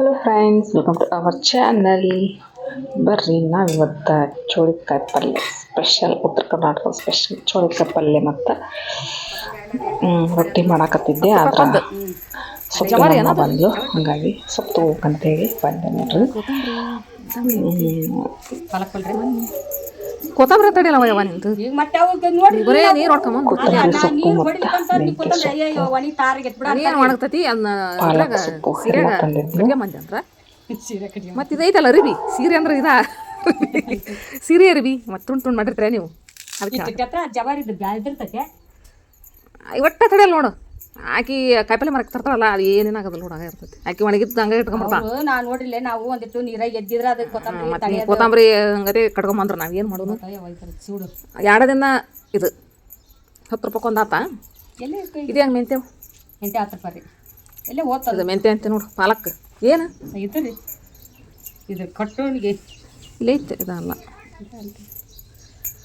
Hello friends welcome to our channel ಬರ್ರಿ ನಾವಿವತ್ತು ಚೋಳಿಕಾಯಿ ಪಲ್ಯ ಸ್ಪೆಷಲ್ ಉತ್ತರ ಕರ್ನಾಟಕ ಸ್ಪೆಷಲ್ ಚೋಳಿಕಾಯಿ ಪಲ್ಯ ಮತ್ತು ರೊಟ್ಟಿ ಮಾಡಾಕತ್ತಿದ್ದೆ. ಆದ್ರೆ ಸೊಪ್ಪು ನಮ್ಮ ಬಂದು ಹಾಗಾಗಿ ಸೊಪ್ಪು ತಗೋಬೇಕಂತೇಳಿ ಬಂದೆ ನೋಡ್ರಿ. ಕೊತ್ತಂಬರಿ ತಡಿಯಲ್ಲ ಯವ್ವ ನಿಂದು? ಈಗ ಮತ್ತೆ ನೋಡಿ ಬರೇ ನೀರು ಹೊಡ್ಕೊಂಬಂದು ನೀರ್ ಹೊಡಿಬೇಕಂತ ಕೊತ್ತಂಬರಿ. ಅಯ್ಯೋ ಒಣಿ ತಾರಿಗೆ ಏನು ಮಾಡಕ್ತತಿ ಅದನ್ನ ಎಲ್ಲ ತಂದಿದ್ಲು ಅಡುಗೆ ಮಂದಿ ಅಂದ್ರ? ಮತ್ತೆ ಇದೈತಲ್ಲ ಅರಿಬಿ ಸೀರೆ ಅಂದ್ರೆ ಇದಾ? ಸೀರೆ ಅರಿಬಿ ಮತ್ತೆ ತುಂಡು ತುಂಡು ಮಾಡಿರ್ತೀರ ನೀವು? ಅದಕ್ಕೆ ಜವಾರಿದ್ದು ಒಟ್ಟ ತಡಿಯಲ್ಲ ನೋಡು. ಆಕಿ ಕಾಯಿಪಲ್ಲೆ ಮರಕ್ಕೆ ತರ್ತಾರಲ್ಲ ಅದು ಏನೇನಾಗದಲ್ಲ ನೋಡು ಹಂಗೆ ಇರ್ತೈತಿ. ಆಕಿ ಒಣಗಿದ್ದು ಹಂಗೆ ಇಟ್ಕೊಂಬರ್ತಾಳ. ಅವ್ರು ನಾ ನೋಡಿಲ್ಲ ನಾವು ಒಂದಿಟ್ಟು ನೀರಾಗ ಎದ್ದಿದ್ರೆ ಅದು ಕೊತ್ತಂಬರಿ ಕೊತ್ತಂಬರಿ ಹಂಗತಿ ಕಟ್ಕೊಂಬಂದ್ರೆ ನಾವು ಏನು ಮಾಡೋದು? ಚೂಡು. ಎರಡು ದಿನ ಇದು ಹತ್ತು ರೂಪಾಯಿ ಒಂದು ಆತ ಎಲ್ಲಿ ಇದು ಹೆಂಗೆ ಮೆಂತ್ಯವು ಮೆಂತೆ ಹತ್ತು ರೂಪಾಯಿ ರೀ. ಎಲ್ಲೇ ಓದ್ತದೆ ಮೆಂತ್ಯ ಅಂತ ನೋಡು ಪಾಲಕ್. ಏನು? ಇದು ರೀ. ಇದು ಕಟ್ಟೋಣಿಗೆ ಇಲ್ಲೇ ಇತ್ತು ಇದಲ್ಲ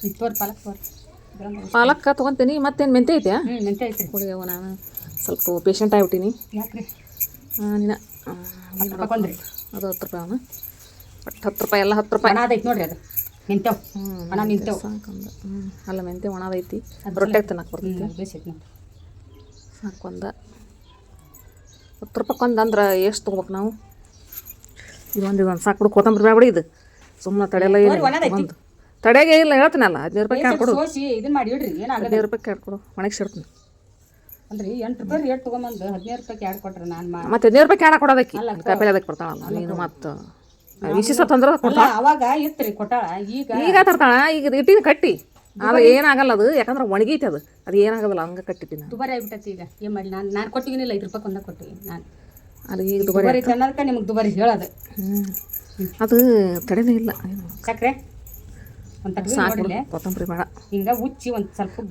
ಇದು ತೋರಿ ಪಾಲಕ್ ತೋರಿ. ಪಾಲಕ್ ತೊಗೊಂತೀನಿ ಮತ್ತೇನು ಮೆಂತ್ಯ ಐತೆ ಮೆಂತ್ಯ ಮೆಂತೆ ಐತೆ. ಕುಡಿಯವ ನಾನು. ಸ್ವಲ್ಪ ಪೇಷಂಟ್ ಆಗಿಬಿಟ್ಟೀನಿ. ನೀನ ಅದು ಹತ್ತು ರೂಪಾಯಿ ಅವನು. ಬಟ್ ಹತ್ತು ರೂಪಾಯಿ ಎಲ್ಲ ಹತ್ತು ರೂಪಾಯಿ. ಅದೈತೆ ನೋಡ್ರಿ ಅದು. ಮೆಂತೆವ್ ಹಣ ನಿಂತೆವ್ ಸಾಕೊಂದು. ಹ್ಞೂ ಅಲ್ಲ ಮೆಂತ್ಯ ಒಣದೈತಿ ರೊಟ್ಟಿ ತಿನ್ನಕ್ಕೆ ಬರ್ತೈತಿ ಸಾಕೊಂದ ಹತ್ತು ರೂಪಾಯಿ ಅಂದ್ರೆ ಎಷ್ಟು ತೊಗೋಬೇಕು ನಾವು? ಇದೊಂದು ಇದೊಂದು ಸಾಕು ಕೊತ್ತಂಬರಿ ಬೇಡ ಇದು. ಸುಮ್ಮನೆ ತಡೆಯಲ್ಲ ಇಲ್ಲ ಒಂದು ತಡೆಗೆ ಇಲ್ಲ ಹೇಳ್ತೀನಲ್ಲ ಹದಿನೈದು ರೂಪಾಯಿ ಕೇಳ್ಕೊಡು ಇದನ್ನ ಮಾಡಿ ಹದಿನೈದು ರೂಪಾಯಿ ಕೇಳ್ಕೊಡು ಕೊಡು. ಒಣಗಿಸಿಡ್ತೀನಿ ಅಂದ್ರೆ ಎಂಟು ರೂಪಾಯಿ ರೇಟ್ ತೊಗೊಂಬಂದು ಹದಿನೈದು ರೂಪಾಯಿ ಕೊಟ್ರೆ ನಾನು ಮಾ ಮತ್ತೆ ಹದಿನೈದು ರೂಪಾಯಿ ಕ್ಯಾಡ ಕೊಡೋದಕ್ಕೆ? ಕಾಯಿಪಲ್ಲೆ ಅದಕ್ಕೆ ಕೊಡ್ತಾಳಲ್ಲ ನೀನು ಮತ್ತು ವಿಶೇಷ ತಂದ್ರೆ ಕೊಡ್ತಾಳ? ಅವಾಗ ಇತ್ರಿ ಕೊಟ್ಟಾಳ. ಈಗ ಈಗ ತರ್ತಾಳ. ಈಗ ಇಟ್ಟಿನ ಕಟ್ಟಿ. ಆದ್ರೆ ಏನಾಗಲ್ಲ ಅದು. ಯಾಕಂದ್ರೆ ಒಣಗೈತೆ ಅದು. ಅದು ಏನಾಗೋದಿಲ್ಲ ಹಂಗೆ ಕಟ್ಟಿಟ್ಟಿನ ದುಬಾರಿ ಆಗ್ಬಿಟ್ಟೈತಿ ಈಗ. ಏನು ಮಾಡಿ ನಾನು ನಾನು ಕೊಟ್ಟಿಗಿನಿಲ್ಲ ಐದು ರೂಪಾಯಿ ಕೊಂದ ಕೊಟ್ಟಿವಿ ನಾನು. ಅಲ್ಲಿ ಈಗ ದುಬಾರಿ ಅನ್ನೋದಕ್ಕೆ ನಿಮ್ಗೆ ದುಬಾರಿ ಹೇಳೋದು. ಅದು ತಡೆನೇ ಇಲ್ಲ. ಸಕ್ರೆ ಒಂದು ತಟ್ಟಿ ಸಾಕು ನೋಡಿಲ್ಲ ಕೊತ್ತಂಬರಿ ಬೇಡ ಹಿಂಗ ಉಚ್ಚಿ ಒಂದು ಸ್ವಲ್ಪ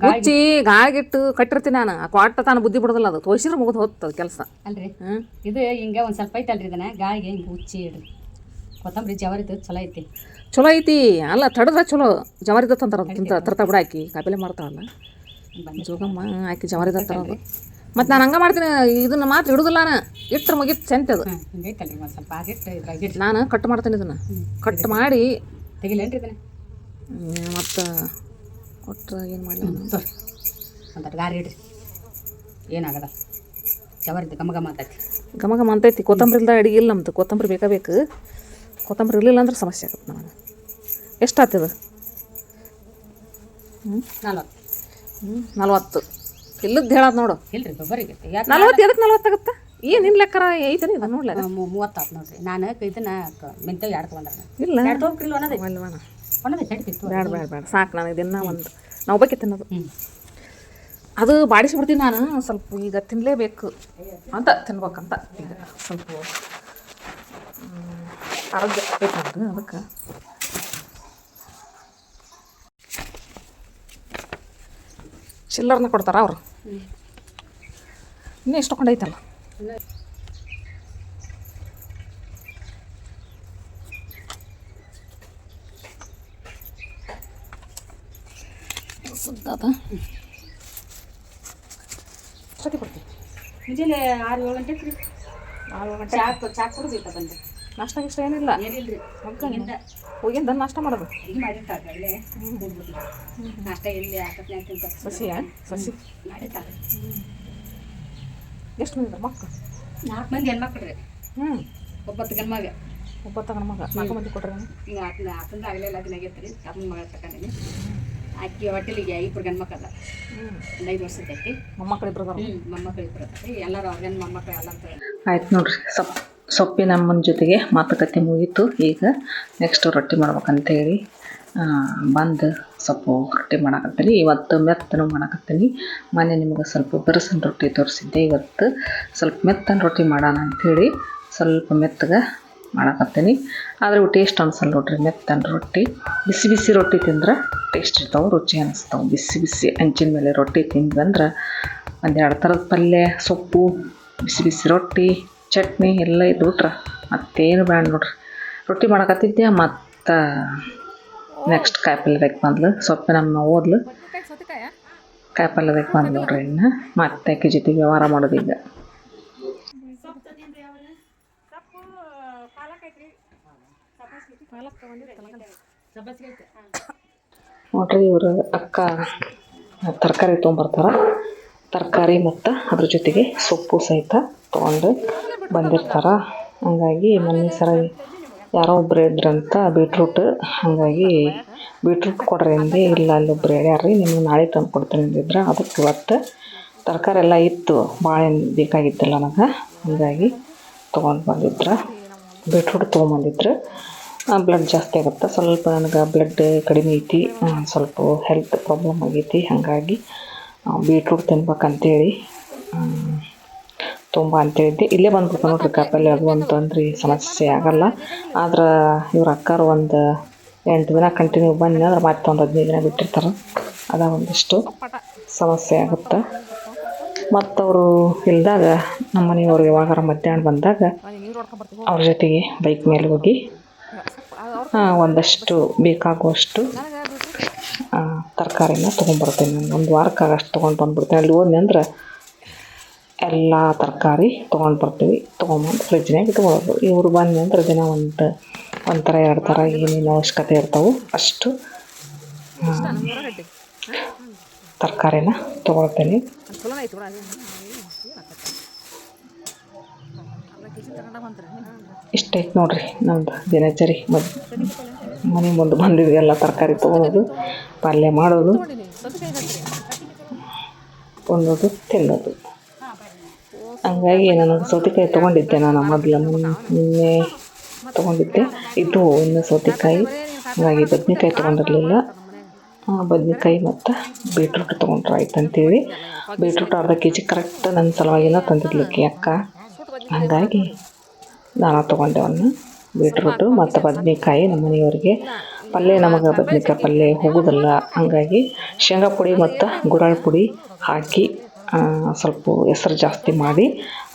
ಗಾಳಿಗಿಟ್ಟು ಕಟ್ಟಿರ್ತೀನಿ ನಾನು. ಆ ಕ್ವಾಟ ತಾನು ಬುದ್ಧಿ ಬಿಡೋದಿಲ್ಲ ಅದು. ತೋರಿಸಿದ್ರೆ ಮುಗಿದು ಹೋಗ್ತದ ಕೆಲಸ. ಅಲ್ರಿ. ಇದು ಹಿಂಗೆ ಒಂದು ಸ್ವಲ್ಪ ಐತಲ್ರಿ ಇದನ್ನ. ಗಾಳಿಗೆ ಹಿಂಗೆ ಉಚ್ಚಿ ಇಡ್ರಿ ಕೊತ್ತಂಬರಿ ಜವಾರಿದ್ದು ಚಲೋ ಐತಿ. ಚಲೋ ಐತಿ. ಅಲ್ಲ ತಡದ್ರೆ ಚಲೋ. ಜವಾರಿದ ತಂತಾರ ತಿಂತ ತರ್ತಾ ಬಿಡ ಆಕಿ. ಕಾಯಿಪಲ್ಲೆ ಮಾಡ್ತಾವಲ್ಲ ಜೋಗಮ್ಮ ಆಕಿ ಜವಾರಿದ ತರೋದು ಮತ್ತು ನಾನು ಹಂಗೆ ಮಾಡ್ತೀನಿ. ಇದನ್ನ ಮಾತ್ರ ಇಡುದಿಲ್ಲ ನಾನು. ಇಟ್ಟರೆ ಮುಗಿತು ಸೆಂತ ಅದು. ನಾನು ಕಟ್ ಮಾಡ್ತೀನಿ ಇದನ್ನು. ಕಟ್ ಮಾಡಿ ತೆಗಿಲೇನ್ರಿ ಇದನ್ನ? ಮತ್ತು ಕೊಟ್ಟರೆ ಏನು ಮಾಡಲಿ ತೋರಿ ಗಾರಿ ಇಡ್ರಿ. ಏನಾಗದ? ಚವರಿದ್ದು ಗಮ ಗಮ ಅಂತೈತಿ. ಘಮ ಘಮ ಅಂತೈತಿ. ಕೊತ್ತಂಬರಿ ಇಲ್ದ ಅಡಿಗೆ ಇಲ್ಲ ನಮ್ದು. ಕೊತ್ತಂಬರಿ ಬೇಕಾ ಬೇಕು? ಕೊತ್ತಂಬರಿ ಇರಲಿಲ್ಲ ಅಂದ್ರೆ ಸಮಸ್ಯೆ ಆಗುತ್ತೆ ನನಗೆ ಎಷ್ಟು ಆತದ ನಲ್ವತ್ತು. ಹ್ಞೂ ನಲ್ವತ್ತು. ಇಲ್ಲದ್ದು ಹೇಳೋದು ನೋಡು. ಇಲ್ರಿ ಗೊಬ್ಬರಿಗೆ ನಲವತ್ತು ನಲ್ವತ್ತು ಎದಕ್ಕೆ ನಲ್ವತ್ತಾಗತ್ತೆ ಏನು ನಿನ್ನ ಲೆಕ್ಕರ? ಐತೆ ಇದು? ನೋಡ್ಲ ಮೂವತ್ತಾತು ನೋಡ್ರಿ. ನಾನು ಇದನ್ನ ಮೆಂತ್ಯ ಎರಡು ತೊಗೊಂಡ್ರೆ ಇಲ್ಲ. ಎರಡು ತೊಗೊಂಡ್ರಿಲ್ಲ ಅನ್ನೋದು. ಬೇಡ ಬೇಡ ಬೇಡ. ಸಾಕು ನನಗೆ ದಿನ ಒಂದು ನಾವು ಬಗ್ಗೆ ತಿನ್ನೋದು. ಅದು ಬಾಡಿಸ್ಬಿಡ್ತೀನಿ ನಾನು ಸ್ವಲ್ಪ ಈಗ ತಿನ್ನಲೇಬೇಕು ಅಂತ ತಿನ್ಬೇಕಂತ. ಈಗ ಸ್ವಲ್ಪ ಆರೋಗ್ಯ ಬೇಕು ಅದಕ್ಕೆ. ಚಿಲ್ಲರ್ನ ಕೊಡ್ತಾರ ಅವರು. ಇನ್ನೂ ಎಷ್ಟು ಕೊಂಡೈತಲ್ಲ ಸುದ್ದದ ಸತಿ ಕೊಡ್ತೀವಿ ಮುಂಜಾನೆ ಆರು ಏಳು ಗಂಟೆ ರೀ ಆರು ಗಂಟೆ? ಚಾಕ್ ಚಾಕ್ ಕುಡ್ದೈತ ಬಂದೆ. ನಾಷ್ಟ ಗಿಷ್ಟ ಏನಿಲ್ಲ? ಏನಿಲ್ಲರಿ ಹೊಕ್ಕಿಂದ ಹೋಗಿಂದ ನಾಷ್ಟ ಮಾಡೋದು ಇಲ್ಲಿ ಮಾಡಿರ್ತಾರೆ ಅಲ್ಲೇ. ನಾಷ್ಟ ಎಲ್ಲಿ ಆಕತ್ನೆ ತಿಂತ ಸಸಿಯ? ಸಸಿ? ಮಾಡಿರ್ತಾರೆ ಎಷ್ಟು ಮಂದಿ ಮಕ್ಕಳು? ನಾಲ್ಕು ಮಂದಿ ಹೆಣ್ಮಕ್ಳು ರೀ. ಹ್ಞೂ ಒಬ್ಬತ್ತು ಗಂಡ್ಮಗ. ಒಬ್ಬತ್ತು ಗಂಡ ಮಗ ನಾಲ್ಕು ಮಂದಿ ಕೊಟ್ರೆ ಈಗ ಆತನ ಆತಂದ ಆಗಲಿಲ್ಲ ದಿನ ಆಗೈತೆ ರೀ. ತಮ್ಮ ಮಗಳ ತಕೊಂಡೀನಿ ಆಕಿ ಹೋಟೆಲಿಗೆ ಇಬ್ರು ಅದ ಹ್ಞೂ ಒಂದು ಐದು ವರ್ಷದ ಐತಿ ಮೊಮ್ಮಕ್ಕಳು ಇಬ್ಬರು ಅದಾರ? ಹ್ಞೂ ಮೊಮ್ಮಕ್ಳು ಇಬ್ರು ಎಲ್ಲರೂ ಎಲ್ಲರೂ ಅವ್ರಿಗೇನು ಮೊಮ್ಮಕ್ಳು ಎಲ್ಲ ಆಯ್ತು ನೋಡ್ರಿ ಸೊಪ್ಪು ಸೊಪ್ಪಿನ ಅಮ್ಮನ ಜೊತೆಗೆ ಮಾತುಕತೆ ಮುಗೀತು. ಈಗ ನೆಕ್ಸ್ಟ್ ರೊಟ್ಟಿ ಮಾಡ್ಬೇಕಂತೇಳಿ ಬಂದು ಸೊಪ್ಪು ರೊಟ್ಟಿ ಮಾಡಕತ್ತೀನಿ. ಇವತ್ತು ಮೆತ್ತನೂ ಮಾಡಕತ್ತೀನಿ. ಮೊನ್ನೆ ನಿಮ್ಗೆ ಸ್ವಲ್ಪ ಬೆರಸನ್ ರೊಟ್ಟಿ ತೋರಿಸಿದ್ದೆ. ಇವತ್ತು ಸ್ವಲ್ಪ ಮೆತ್ತನ ರೊಟ್ಟಿ ಮಾಡೋಣ ಅಂಥೇಳಿ ಸ್ವಲ್ಪ ಮೆತ್ತಗೆ ಮಾಡಕತ್ತೀನಿ. ಆದರೆ ಇವು ಟೇಸ್ಟ್ ಅನ್ಸಲ್ಲ ನೋಡ್ರಿ ಮೆತ್ತನ ರೊಟ್ಟಿ. ಬಿಸಿ ಬಿಸಿ ರೊಟ್ಟಿ ತಿಂದ್ರೆ ಟೇಸ್ಟ್ ಇರ್ತಾವೆ ರುಚಿ ಅನಿಸ್ತಾವೆ. ಬಿಸಿ ಬಿಸಿ ಹಂಚಿನ ಮೇಲೆ ರೊಟ್ಟಿ ತಿಂದ್ವಿ ಅಂದ್ರೆ ಒಂದೆರಡು ಥರದ ಪಲ್ಯ ಸೊಪ್ಪು ಬಿಸಿ ಬಿಸಿ ರೊಟ್ಟಿ ಚಟ್ನಿ ಎಲ್ಲ ಇದ್ದು ಬಿಟ್ರೆ ಮತ್ತೇನು ಬೇಡ ನೋಡ್ರಿ. ರೊಟ್ಟಿ ಮಾಡಕತ್ತಿದ್ದೆ ಮತ್ತು ನೆಕ್ಸ್ಟ್ ಕಾಯಿಪಲ್ಯದಕ್ಕೆ ಬಂದ್ಲು. ಸೊಪ್ಪು ನಮ್ಮ ಓದ್ಲು. ಕಾಯಿಪಲ್ಲೆ ಬೇಕು ಬಂದ್ಲು ನೋಡ್ರಿ ಇನ್ನು. ಮತ್ತೆ ಆಕೆ ಜೊತೆಗೆ ವ್ಯವಹಾರ ಮಾಡೋದು ಈಗ ನೋಡ್ರಿ ಇವರು ಅಕ್ಕ ತರಕಾರಿ ತೊಗೊಂಬರ್ತಾರ. ತರಕಾರಿ ಮತ್ತು ಅದ್ರ ಜೊತೆಗೆ ಸೊಪ್ಪು ಸಹಿತ ತೊಗೊಂಡು ಬಂದಿರ್ತಾರ. ಹಂಗಾಗಿ ಮೊನ್ನೆ ಸರ ಯಾರೋ ಒಬ್ರು ಇದ್ರಂತ ಬೀಟ್ರೂಟ್ ಹಾಗಾಗಿ ಬೀಟ್ರೂಟ್ ಕೊಡ್ರಿ ಅಂದೆ. ಇಲ್ಲ ಅಲ್ಲಿ ಒಬ್ರು ಹೇಳ್ಯಾರ್ರಿ ನಿಮ್ಗೆ ನಾಳೆ ತಂದು ಕೊಡ್ತೀನಿ ಅಂದಿದ್ರೆ. ಅದಕ್ಕೆ ಇವತ್ತು ತರಕಾರಿ ಎಲ್ಲ ಇತ್ತು ಭಾಳ ಬೇಕಾಗಿತ್ತಲ್ಲ ನನಗೆ ಹಾಗಾಗಿ ತೊಗೊಂಡು ಬಂದಿದ್ರು. ಬೀಟ್ರೂಟ್ ತೊಗೊಂಬಂದಿದ್ರು. ಬ್ಲಡ್ ಜಾಸ್ತಿ ಆಗುತ್ತೆ. ಸ್ವಲ್ಪ ನನಗೆ ಬ್ಲಡ್ ಕಡಿಮೆ ಐತಿ. ಸ್ವಲ್ಪ ಹೆಲ್ತ್ ಪ್ರಾಬ್ಲಮ್ ಆಗೈತಿ. ಹಾಗಾಗಿ ಬೀಟ್ರೂಟ್ ತಿನ್ಬೇಕಂತೇಳಿ ತುಂಬ ಅಂತೇಳಿದ್ದೆ ಇಲ್ಲೇ ಬಂದ್ಬಿಟ್ಟು ನೋಡ್ರಿ ಕಾಪಲ್ಲಿ ಅದು ಅಂತಂದ್ರೆ ಸಮಸ್ಯೆ ಆಗಲ್ಲ. ಆದ್ರೆ ಇವ್ರ ಅಕ್ಕಾರು ಒಂದು ಎಂಟು ದಿನ ಕಂಟಿನ್ಯೂ ಬನ್ನಿ. ಅಂದ್ರೆ ಮತ್ತೆ ಒಂದು ಹದಿನೈದು ದಿನ ಬಿಟ್ಟಿರ್ತಾರೆ. ಅದ ಒಂದಿಷ್ಟು ಸಮಸ್ಯೆ ಆಗುತ್ತೆ. ಮತ್ತು ಅವರು ಇಲ್ದಾಗ ನಮ್ಮ ಮನೆಯವ್ರು ಯಾವಾಗಾರ ಮಧ್ಯಾಹ್ನ ಬಂದಾಗ ಅವ್ರ ಜೊತೆಗೆ ಬೈಕ್ ಮೇಲೆ ಹೋಗಿ ಒಂದಷ್ಟು ಬೇಕಾಗುವಷ್ಟು ತರಕಾರಿನ ತೊಗೊಂಬರ್ತೇನೆ ನಾನು. ಒಂದು ವಾರಕ್ಕಾಗಷ್ಟು ತೊಗೊಂಡು ಬಂದ್ಬಿಡ್ತೀನಿ. ಅಲ್ಲಿ ಹೋದ್ನಿ ಅಂದ್ರೆ ಎಲ್ಲ ತರಕಾರಿ ತೊಗೊಂಡು ಬರ್ತೀವಿ ತೊಗೊಂಬಂದು ಫ್ರಿಜ್ನಾಗ ಇಟ್ಕೊಳ್ಳೋದು ಇವರು ಬಂದ್ನಿ ಅಂದ್ರೆ ದಿನ ಒಂದು, ಒಂಥರ ಥರ ಎರಡು ಥರ ಏನೇನು ಅವಶ್ಯಕತೆ ಇರ್ತಾವೆ. ಅಷ್ಟು ತರಕಾರಿನ ತೊಗೊಳ್ತೇನೆ ಚಲೋ ಐತಿ ಬಿಡ ಅರ್ಧ ಕೆ ಜಿ ತಗೊಂಡ ಬಂದ್ರಿ ಇಷ್ಟೈತೆ ನೋಡಿರಿ ನಮ್ದು ದಿನಚರಿ ಮದ್, ಮನೆ ಮುಂದೆ ಬಂದಿದ್ವಿ ಎಲ್ಲ ತರಕಾರಿ ತೊಗೊಳೋದು, ಪಲ್ಯ ಮಾಡೋದು ಕೊಂಡೋದು ತಿನ್ನೋದು. ಹಂಗಾಗಿ ನನಗೆ ಸೌತೆಕಾಯಿ ತೊಗೊಂಡಿದ್ದೆ ನಾನು ಮೊದಲು ನಿನ್ನೆ ತೊಗೊಂಡಿದ್ದೆ. ಇದು ಇನ್ನು ಸೌತೆಕಾಯಿ, ಹಾಗಾಗಿ ಬದ್ನೆಕಾಯಿ ತೊಗೊಂಡಿರಲಿಲ್ಲ. ಬದ್ನೆಕಾಯಿ ಮತ್ತು ಬೀಟ್ರೂಟ್ ತೊಗೊಂಡ್ರೆ ಆಯ್ತು ಅಂತೇಳಿ ಬೀಟ್ರೂಟ್ ಅರ್ಧ ಕೆ ಜಿ ಕರೆಕ್ಟ್ ನನ್ನ ಸಲುವಾಗಿನ ತಂದಿದ್ಲಿಕ್ಕೆ ಅಕ್ಕ. ಹಾಗಾಗಿ ನಾನು ತೊಗೊಂಡೆವನ್ನು ಬೀಟ್ರೂಟು ಮತ್ತು ಬದ್ನೆಕಾಯಿ ನಮ್ಮ ಮನೆಯವ್ರಿಗೆ. ಪಲ್ಯ ನಮಗೆ ಬದ್ನೆಕಾಯಿ ಪಲ್ಯ ಹೋಗೋದಲ್ಲ. ಹಾಗಾಗಿ ಶೇಂಗಾ ಪುಡಿ ಮತ್ತು ಗುರಾಳ್ ಪುಡಿ ಹಾಕಿ ಸ್ವಲ್ಪ ಹೆಸ್ರು ಜಾಸ್ತಿ ಮಾಡಿ,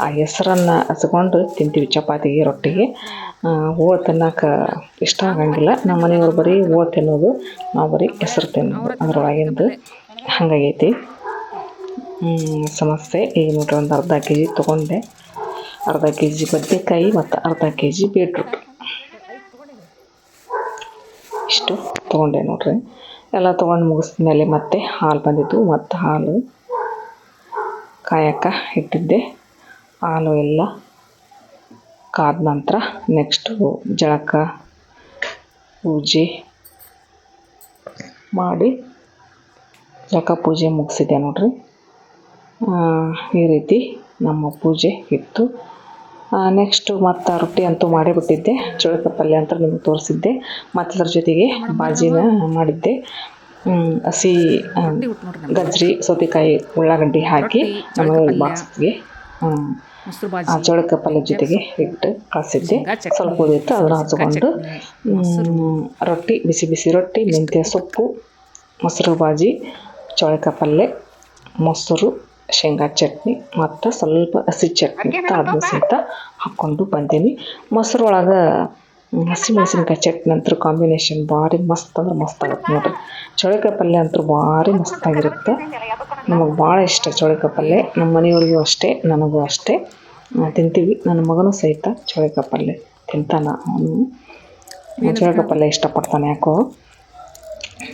ಆ ಹೆಸ್ರನ್ನು ಹಚ್ಕೊಂಡು ತಿಂತೀವಿ ಚಪಾತಿಗೆ, ರೊಟ್ಟಿಗೆ. ಹೂವು ತಿನ್ನೋಕೆ ಇಷ್ಟ ಆಗಂಗಿಲ್ಲ. ನಮ್ಮ ಮನೆಯವ್ರು ಬರೀ ಹೂವು ತಿನ್ನೋದು, ನಾವು ಬರೀ ಹೆಸ್ರು ತಿನ್ನೋದು ಅದರೊಳಗಿಂದು ಹಾಗಾಗೈತಿ. ಸಮಸ್ಯೆ. ಈಗ ನೋಡ್ರಿ ಒಂದು ಅರ್ಧ ಕೆ ಜಿ ತೊಗೊಂಡೆ. ಅರ್ಧ ಕೆ ಜಿ ಬದನೆಕಾಯಿ ಮತ್ತು ಅರ್ಧ ಕೆ ಜಿ ಬೀಟ್ರೂಟ್ ಇಷ್ಟು ತೊಗೊಂಡೆ ನೋಡ್ರಿ. ಎಲ್ಲ ತೊಗೊಂಡು ಮುಗಿಸ್ಮೇಲೆ ಮತ್ತೆ ಹಾಲು ಬಂದಿದ್ದು ಮತ್ತು ಹಾಲು ಕಾಯಕ್ಕೆ ಇಟ್ಟಿದ್ದೆ. ಹಾಲು ಎಲ್ಲ ಕಾದ ನಂತರ ನೆಕ್ಸ್ಟು ಜಳಕ, ಪೂಜೆ ಮಾಡಿ ಜಳಕ, ಪೂಜೆ ಮುಗಿಸಿದೆ ನೋಡ್ರಿ. ಈ ರೀತಿ ನಮ್ಮ ಪೂಜೆ ಇತ್ತು. ನೆಕ್ಸ್ಟು ಮತ್ತು ರೊಟ್ಟಿ ಅಂತೂ ಮಾಡೇ ಬಿಟ್ಟಿದ್ದೆ. ಚೌಳಿಕ ಪಲ್ಯ ಅಂತ ನಿಮಗೆ ತೋರಿಸಿದ್ದೆ. ಮತ್ತು ಅದ್ರ ಜೊತೆಗೆ ಬಾಜಿನ ಮಾಡಿದ್ದೆ. ಹಸಿ ಗಜ್ರಿ ಸೌತೆಕಾಯಿ ಉಳ್ಳಾಗಡ್ಡಿ ಹಾಕಿ ನಮ್ಮ ಬಾಕ್ಸ್ಗೆ ಆ ಚೌಳಿಕ ಪಲ್ಯ ಜೊತೆಗೆ ಇಟ್ಟು ಕಳಿಸಿದ್ದೆ. ಸ್ವಲ್ಪ ಉಳಿದಿತ್ತು ಅದನ್ನು ಹಚ್ಕೊಂಡು ರೊಟ್ಟಿ ಬಿಸಿ ಬಿಸಿ ರೊಟ್ಟಿ ಮೆಂತ್ಯ ಸೊಪ್ಪು ಮೊಸರು ಬಾಜಿ ಚೋಳಕ ಪಲ್ಯ ಮೊಸರು ಶೇಂಗಾ ಚಟ್ನಿ ಮತ್ತು ಸ್ವಲ್ಪ ಹಸಿ ಚಟ್ನಿ ಅದನ್ನು ಸಹಿತ ಹಾಕ್ಕೊಂಡು ಬಂದೀನಿ. ಮೊಸರೊಳಗೆ ಹಸಿ ಮೆಣಸಿನ್ಕಾಯಿ ಚಟ್ನಿ ಅಂತೂ ಕಾಂಬಿನೇಷನ್ ಭಾರಿ ಮಸ್ತ್ ಅಂದ್ರೆ ಮಸ್ತ್ ಆಗುತ್ತೆ ನೋಡ್ರಿ. ಚೌಳಿಕಾಯಿ ಪಲ್ಯ ಅಂತೂ ಭಾರಿ ಮಸ್ತಾಗಿರುತ್ತೆ ನಮಗೆ ಭಾಳ ಇಷ್ಟ ಚೌಳಿಕಾಯಿ ಪಲ್ಯ. ನಮ್ಮ ಮನೆಯವ್ರಿಗೂ ಅಷ್ಟೇ ನನಗೂ ಅಷ್ಟೇ. ತಿಂತೀವಿ. ನನ್ನ ಮಗನೂ ಸಹಿತ ಚೌಳಿಕಾಯಿ ಪಲ್ಯ ತಿಂತಾನ. ಅವನು ಚೌಳಿಕಾಯಿ ಪಲ್ಯ ಇಷ್ಟಪಡ್ತಾನೆ ಯಾಕೋ.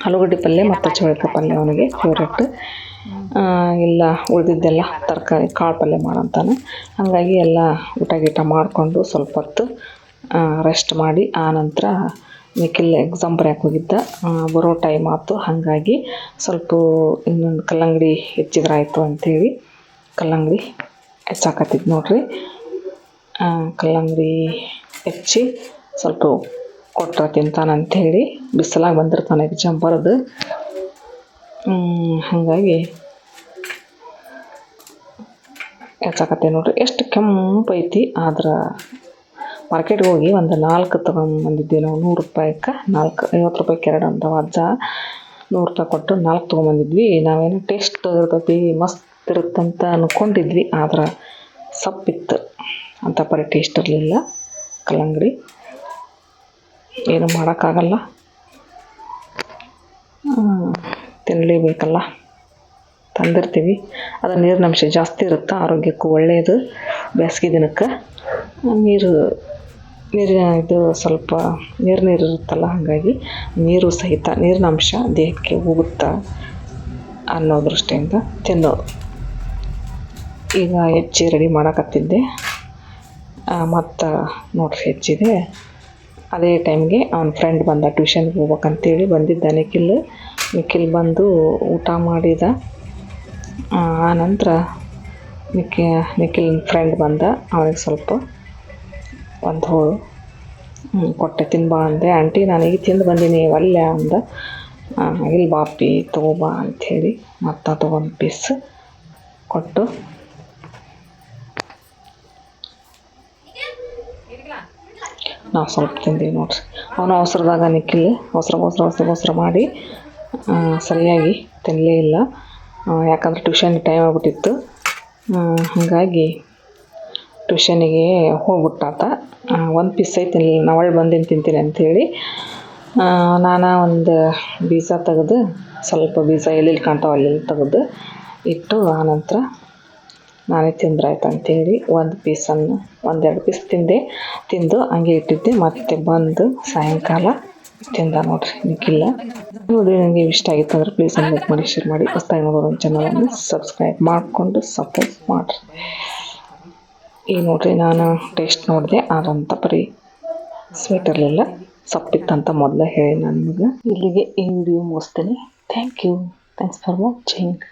ಆಲೂಗಡ್ಡೆ ಪಲ್ಯ ಮತ್ತು ಚೌಳಿಕಾಯಿ ಪಲ್ಯ ಅವನಿಗೆ ಫೇವ್ರೆಟ್ ಇಲ್ಲ, ಉಳಿದಿದ್ದೆಲ್ಲ ತರಕಾರಿ ಕಾಳು ಪಲ್ಯ ಮಾಡಂತಾನೆ. ಹಾಗಾಗಿ ಎಲ್ಲ ಊಟ ಗೀಟ ಮಾಡಿಕೊಂಡು ಸ್ವಲ್ಪ ಹೊತ್ತು ರೆಸ್ಟ್ ಮಾಡಿ ಆ ನಂತರ ನಿಖಿಲ್ ಎಕ್ಸಾಮ್ ಬರ್ಯಾಕೆ ಹೋಗಿದ್ದ. ಬರೋ ಟೈಮ್ ಆಯ್ತು. ಹಾಗಾಗಿ ಸ್ವಲ್ಪ ಇನ್ನೊಂದು ಕಲ್ಲಂಗಡಿ ಹೆಚ್ಚಿದ್ರಾಯ್ತು ಅಂಥೇಳಿ ಕಲ್ಲಂಗಡಿ ಹೆಚ್ಚಾಕತ್ತಿದ್ದು ನೋಡಿರಿ. ಕಲ್ಲಂಗಡಿ ಹೆಚ್ಚಿ ಸ್ವಲ್ಪ ಕೊಟ್ಟರೆ ತಿಂತಾನಂಥೇಳಿ ಬಿಸಿಲಾಗಿ ಬಂದಿರ್ತಾನೆ ಎಕ್ಸಾಮ್ ಬರೆದು. ಹಾಗಾಗಿ ಹೆಚ್ಚಾಕತ್ತೆ ನೋಡ್ರಿ. ಎಷ್ಟು ಕೆಂಪು ಐತಿ, ಆದ್ರೆ ಮಾರ್ಕೆಟ್ಗೆ ಹೋಗಿ ಒಂದು ನಾಲ್ಕು ತೊಗೊಂಬಂದಿದ್ವಿ ನಾವು. ನೂರು ರೂಪಾಯಿಗೆ ನಾಲ್ಕು, ಐವತ್ತು ರೂಪಾಯಿಗೆ ಎರಡು ಅಂತ ಅಜ್ಜ ನೂರು ರೂಪಾಯಿ ಕೊಟ್ಟು ನಾಲ್ಕು ತೊಗೊಂಬಂದಿದ್ವಿ. ನಾವೇನು ಟೇಸ್ಟ್ ಇರ್ತೈತಿ, ಮಸ್ತ್ ಇರುತ್ತಂತ ಅಂದ್ಕೊಂಡಿದ್ವಿ ಆದ್ರೆ ಸಪ್ಪಿತ್ತು. ಅಂತ ಪರಿ ಟೇಸ್ಟ್ ಇರಲಿಲ್ಲ. ಕಲ್ಲಂಗಡಿ. ಏನು ಮಾಡೋಕ್ಕಾಗಲ್ಲ. ತಿನ್ನಲೇಬೇಕಲ್ಲ ತಂದಿರ್ತೀವಿ. ಅದು ನೀರಿನಂಶ ಜಾಸ್ತಿ ಇರುತ್ತೆ, ಆರೋಗ್ಯಕ್ಕೂ ಒಳ್ಳೆಯದು ಬೇಸಿಗೆ ದಿನಕ್ಕೆ ನೀರು ನೀರಿನ ಇದು ಸ್ವಲ್ಪ ನೀರು ನೀರು ಇರುತ್ತಲ್ಲ, ಹಾಗಾಗಿ ನೀರು ಸಹಿತ ನೀರಿನ ಅಂಶ ದೇಹಕ್ಕೆ ಹೋಗುತ್ತಾ ಅನ್ನೋ ದೃಷ್ಟಿಯಿಂದ ತಿನ್ನೋದು ಈಗ ಹೆಚ್ಚಿ ರೆಡಿ ಮಾಡಕತ್ತಿದ್ದೆ. ಮತ್ತು ನೋಡ್ರಿ ಹೆಚ್ಚಿದೆ. ಅದೇ ಟೈಮ್ಗೆ ಅವ್ನ ಫ್ರೆಂಡ್ ಬಂದ ಟ್ಯೂಷನ್ಗೆ ಹೋಗ್ಬೇಕಂತೇಳಿ ಬಂದಿದ್ದಾನೆ ನಿಖಿಲ್ ನಿಖಿಲ್ ಬಂದು ಊಟ ಮಾಡಿದ. ಆ ನಂತರ ನಿಖಿ, ನಿಖಿಲ್ ಫ್ರೆಂಡ್ ಬಂದ. ಅವನಿಗೆ ಸ್ವಲ್ಪ ಒಂದು ಹೋಳು. ಕೊಟ್ಟೆ, ತಿನ್ಬಾ ಅಂದೆ. ಆಂಟಿ, ನಾನು ಈಗ ತಿಂದು ಬಂದೀನಿ, ಒಲ್ಲೆ ಅಂದ. ಇಲ್ಲಿ ಬಾಪಿ ತಗೋಬಾ ಅಂಥೇಳಿ ಮತ್ತೆ ತೊಗೊಂಡು ಪೀಸ್ ಕೊಟ್ಟು. ನಾವು ಸ್ವಲ್ಪ ತಿಂದೀವಿ ನೋಡ್ರಿ. ಅವನು ಅವಸರದಾಗ ನಿಖಿಲ್ ಅವಸರ ಅವಸರ ಅವಸರ ಅವಸರ ಮಾಡಿ ಸರಿಯಾಗಿ ತಿನ್ನಲೇ ಇಲ್ಲ. ಯಾಕಂದರೆ ಟ್ಯೂಷನ್ ಟೈಮ್ ಆಗ್ಬಿಟ್ಟಿತ್ತು. ಹಾಗಾಗಿ ಟ್ಯೂಷನಿಗೆ ಹೋಗ್ಬಿಟ್ಟಾತ. ಒಂದು ಪೀಸ್ ತಿನ್ನಲಿಲ್ಲ ಅಲ್ಲಿ ಬಂದಿನಿ ತಿಂತೀನಿ ಅಂಥೇಳಿ ನಾನು ಒಂದು ಬೀಜ ತೆಗೆದು, ಸ್ವಲ್ಪ ಬೀಜ ಎಲ್ಲೆಲ್ಲಿ ಕಾಣ್ತಾವೆ ಅಲ್ಲೆಲ್ಲಿ ತೆಗೆದು ಇಟ್ಟು, ಆನಂತರ ನಾನೇ ತಿಂದ್ರಾಯ್ತು ಅಂತೇಳಿ ಒಂದು ಪೀಸನ್ನು ಒಂದೆರಡು ಪೀಸ್ ತಿಂದೆ, ತಿಂದು ಹಂಗೆ ಇಟ್ಟಿದ್ದೆ. ಮತ್ತೆ ಬಂದು ಸಾಯಂಕಾಲ ತಿಂದ ನೋಡ್ರಿ ನಿಕ್ಕಿಲ್ಲ ನೋಡಿ ನನಗೆ ಇಷ್ಟ ಆಗಿತ್ತು ಅಂದ್ರೆ ಪ್ಲೀಸ್ ಒಂದು ಲೈಕ್ ಮಾಡಿ ಶೇರ್ ಮಾಡಿ. ಹೊಸ್ದಾಗಿ ನೋಡೋರು ಚಾನಲನ್ನು ಸಬ್ಸ್ಕ್ರೈಬ್ ಮಾಡಿಕೊಂಡು ಸಪೋರ್ಟ್ ಮಾಡಿರಿ. ಈ ನೋಡ್ರಿ, ನಾನು ಟೇಸ್ಟ್ ನೋಡಿದೆ ಆದಂಥ ಬರೀ ಸ್ವೀಟ್ ಇರಲಿಲ್ಲ ಸಪ್ಪಿತ್ತಂತ ಮೊದಲೇ ಹೇಳಿ ನಾನು ನಿಮಗೆ ಇಲ್ಲಿಗೆ ಈ ವಿಡಿಯೋ ಮುಗಿಸ್ತೀನಿ. Thank you thanks for watching